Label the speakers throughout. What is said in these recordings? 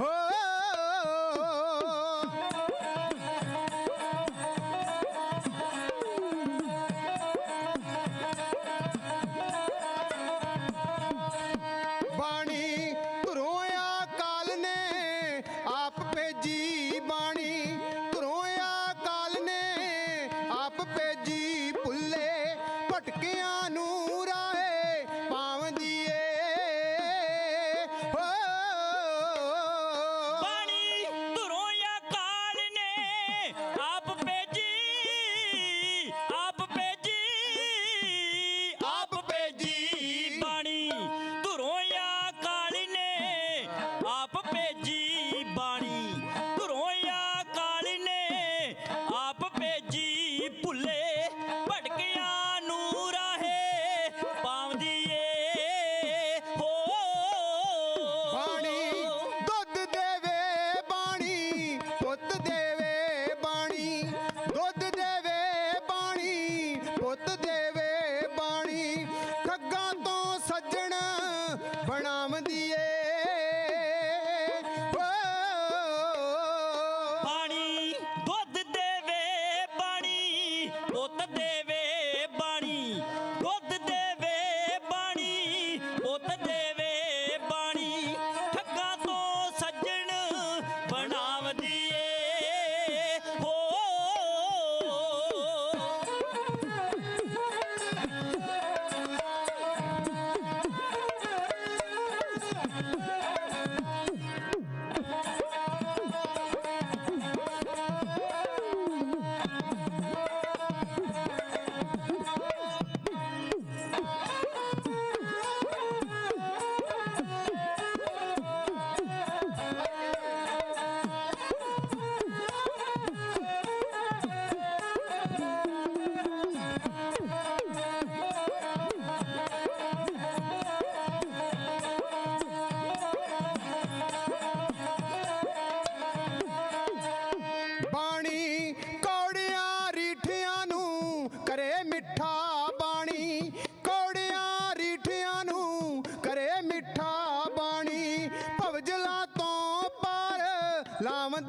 Speaker 1: ਹੋ
Speaker 2: ਬਾਣੀ ਧਰੋਂ ਕਾਲ ਨੇ, ਆਪ ਭੇਜੀ ਬਾਣੀ। ਧਰੋਂ ਕਾਲ ਨੇ, ਆਪ ਭੇਜੀ ਭੁੱਲੇ, ਭਟਕੇ आप पे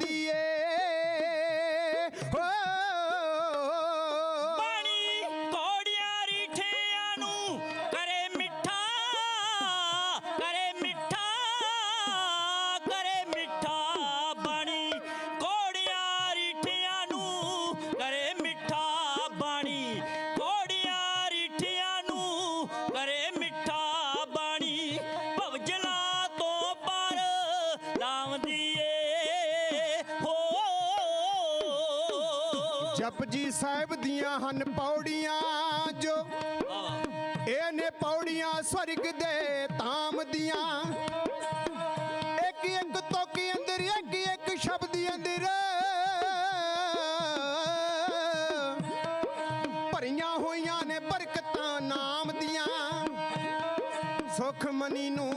Speaker 2: দিয়ে
Speaker 1: ਜਪਜੀ ਸਾਹਿਬ ਦੀਆਂ ਹਨ ਪੌੜੀਆਂ ਜੋ ਇਹ ਨੇ ਪੌੜੀਆਂ ਸਵਰਗ ਦੇ ਤਾਮ ਦੀਆਂ। ਇੱਕ ਇੱਕ ਤੋਕੀ ਅੰਦਰ, ਇੱਕ ਇੱਕ ਸ਼ਬਦ ਅੰਦਰ ਭਰੀਆਂ ਹੋਈਆਂ ਨੇ ਬਰਕਤਾਂ ਨਾਮ ਦੀਆਂ। ਸੁਖ ਮਨੀ ਨੂੰ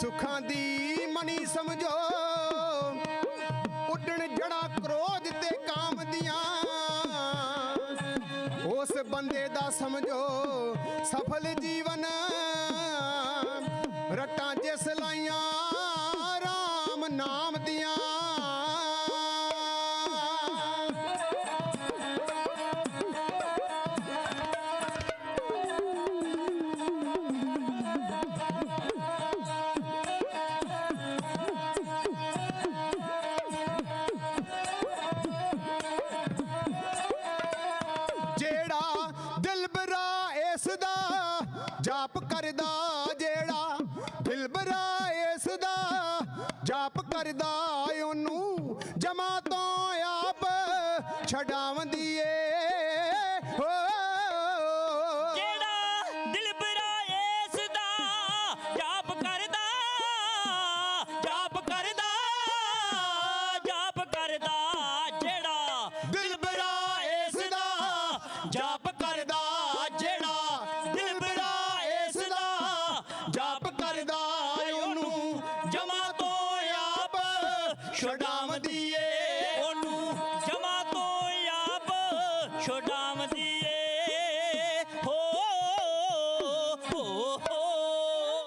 Speaker 1: ਸੁਖਾਂ ਦੀ ਮਨੀ ਸਮਝੋ। ਬੰਦੇ ਦਾ ਸਮਝੋ ਸਫਲ ਜੀਵਨ ਕਰਦਾ ਉਹਨੂੰ ਜਮਾ ਤੋਂ ਆਪ ਛਡਾਵੰਦੀ ਏ।
Speaker 2: ਜਿਹੜਾ ਦਿਲਬਰਾ ਇਸ ਜਾਪ ਕਰਦਾ ਜਾਪ ਕਰਦਾ ਜਾਪ ਕਰਦਾ ਜਿਹੜਾ
Speaker 1: ਦਿਲਬਰਾ
Speaker 2: ছড়াম দিয়ে